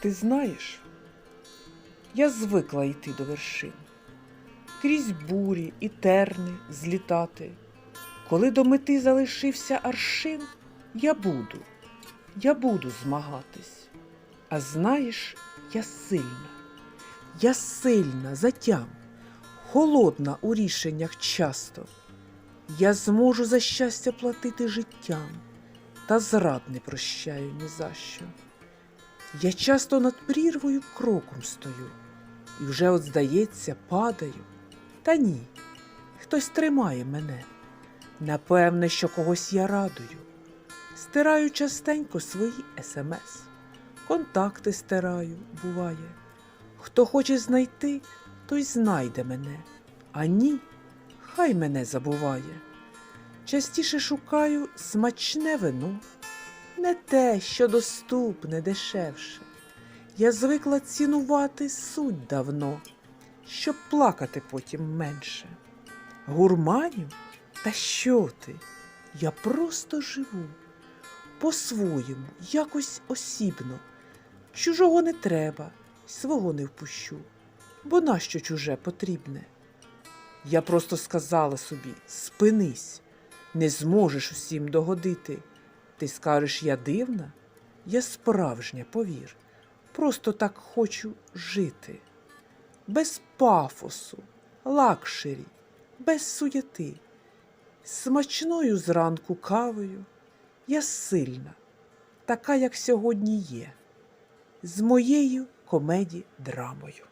Ти знаєш, я звикла йти до вершин, крізь бурі і терни злітати. Коли до мети залишився аршин, я буду, я буду змагатись. А знаєш, я сильна, я сильна, затям, холодна у рішеннях часто. Я зможу за щастя платити життям, та зрад не прощаю ні за що. Я часто над прірвою кроком стою, і вже от, здається, падаю. Та ні, хтось тримає мене. Напевне, що когось я радую. Стираю частенько свої смс, контакти стираю, буває. Хто хоче знайти, той знайде мене, а ні, хай мене забуває. Частіше шукаю смачне вино, не те, що доступне дешевше. Я звикла цінувати суть давно, щоб плакати потім менше. Гурманю? Та що ти? Я просто живу по-своєму, якось осібно. Чужого не треба, свого не впущу, бо нащо чуже потрібне? Я просто сказала собі: спинись, не зможеш усім догодити. Ти скажеш, я дивна? Я справжня, повір. Просто так хочу жити. Без пафосу, лакшері, без суєти, смачною зранку кавою. Я сильна, така, як сьогодні є, з моєю комеді драмою.